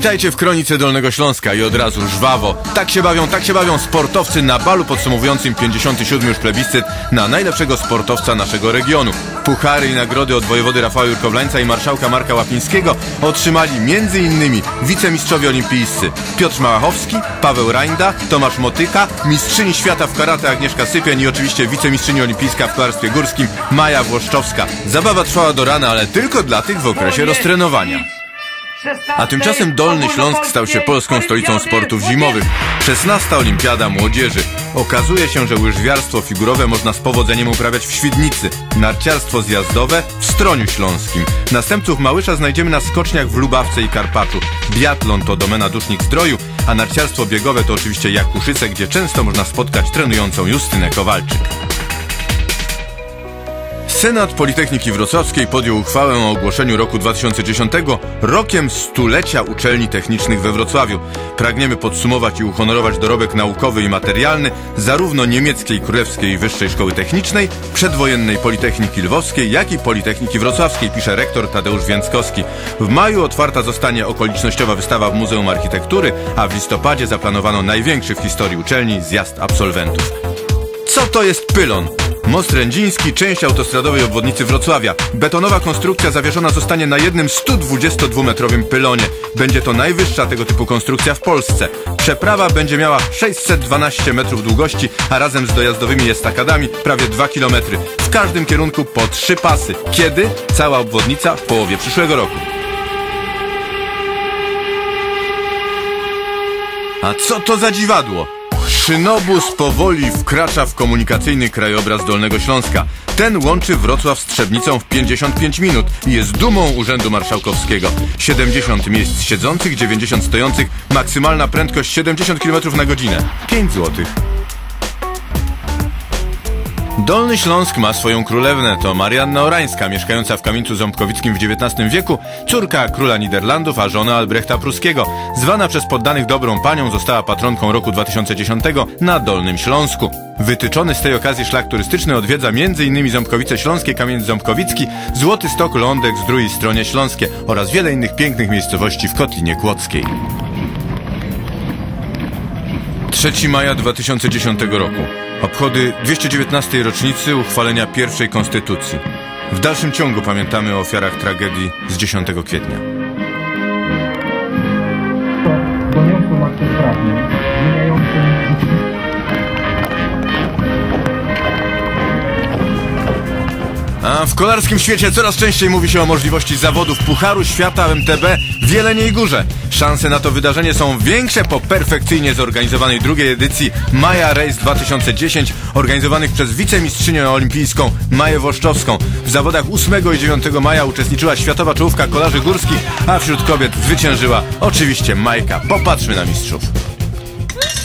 Witajcie w Kronice Dolnego Śląska i od razu żwawo. Tak się bawią, tak się bawią sportowcy na balu podsumowującym 57 już plebiscyt na najlepszego sportowca naszego regionu. Puchary i nagrody od wojewody Rafała Jurkowlańca i marszałka Marka Łapińskiego otrzymali m.in. wicemistrzowie olimpijscy Piotr Małachowski, Paweł Rajnda, Tomasz Motyka, mistrzyni świata w karate Agnieszka Sypień i oczywiście wicemistrzyni olimpijska w kolarstwie górskim Maja Włoszczowska. Zabawa trwała do rana, ale tylko dla tych w okresie roztrenowania. A tymczasem Dolny Śląsk stał się polską stolicą sportów zimowych. 16. Olimpiada Młodzieży. Okazuje się, że łyżwiarstwo figurowe można z powodzeniem uprawiać w Świdnicy, narciarstwo zjazdowe w Stroniu Śląskim. Następców Małysza znajdziemy na skoczniach w Lubawce i Karpaczu. Biatlon to domena Dusznik Zdroju, a narciarstwo biegowe to oczywiście Jakuszyce, gdzie często można spotkać trenującą Justynę Kowalczyk. Senat Politechniki Wrocławskiej podjął uchwałę o ogłoszeniu roku 2010 rokiem stulecia uczelni technicznych we Wrocławiu. Pragniemy podsumować i uhonorować dorobek naukowy i materialny zarówno niemieckiej Królewskiej Wyższej Szkoły Technicznej, przedwojennej Politechniki Lwowskiej, jak i Politechniki Wrocławskiej, pisze rektor Tadeusz Więckowski. W maju otwarta zostanie okolicznościowa wystawa w Muzeum Architektury, a w listopadzie zaplanowano największy w historii uczelni zjazd absolwentów. Co to jest pylon? Most Rędziński, część autostradowej obwodnicy Wrocławia. Betonowa konstrukcja zawieszona zostanie na jednym 122-metrowym pylonie. Będzie to najwyższa tego typu konstrukcja w Polsce. Przeprawa będzie miała 612 metrów długości, a razem z dojazdowymi estakadami prawie 2 km. W każdym kierunku po trzy pasy. Kiedy? Cała obwodnica w połowie przyszłego roku. A co to za dziwadło? Szynobus powoli wkracza w komunikacyjny krajobraz Dolnego Śląska. Ten łączy Wrocław z Trzebnicą w 55 minut i jest dumą Urzędu Marszałkowskiego. 70 miejsc siedzących, 90 stojących, maksymalna prędkość 70 km na godzinę. 5 złotych. Dolny Śląsk ma swoją królewnę, to Marianna Orańska, mieszkająca w Kamieńcu Ząbkowickim w XIX wieku, córka króla Niderlandów, a żona Albrechta Pruskiego. Zwana przez poddanych dobrą panią, została patronką roku 2010 na Dolnym Śląsku. Wytyczony z tej okazji szlak turystyczny odwiedza m.in. Ząbkowice Śląskie, Kamień Ząbkowicki, Złoty Stok, Lądek z drugiej stronie Śląskie oraz wiele innych pięknych miejscowości w Kotlinie Kłodzkiej. 3 maja 2010 roku. Obchody 219. rocznicy uchwalenia pierwszej konstytucji. W dalszym ciągu pamiętamy o ofiarach tragedii z 10 kwietnia. A w kolarskim świecie coraz częściej mówi się o możliwości zawodów Pucharu Świata MTB w Jeleniej Górze. Szanse na to wydarzenie są większe po perfekcyjnie zorganizowanej drugiej edycji Maja Race 2010 organizowanych przez wicemistrzynię olimpijską Maję Woszczowską. W zawodach 8 i 9 maja uczestniczyła światowa czołówka kolarzy górskich, a wśród kobiet zwyciężyła oczywiście Majka. Popatrzmy na mistrzów.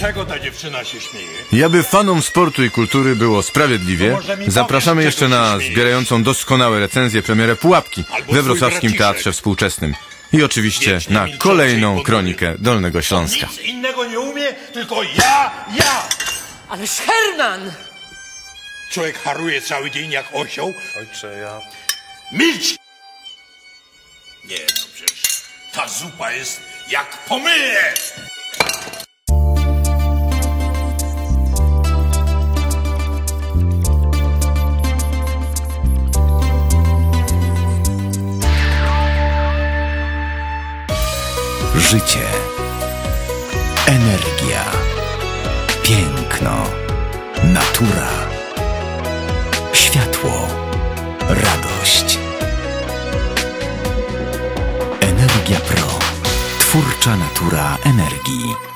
Czego ta dziewczyna się śmieje? I aby fanom sportu i kultury było sprawiedliwie, zapraszamy powiesz, jeszcze na zbierającą doskonałe recenzje premierę Pułapki Albo we wrocławskim. Teatrze Współczesnym. I oczywiście Wiecznie na kolejną kronikę Dolnego Śląska. Nic innego nie umie, tylko ja, ja! Ależ Herman! Człowiek haruje cały dzień jak osioł. Ojcze, ja... Milcz! Nie, no przecież ta zupa jest jak pomyje! Życie, energia, piękno, natura, światło, radość. Energia Pro. Twórcza natura energii.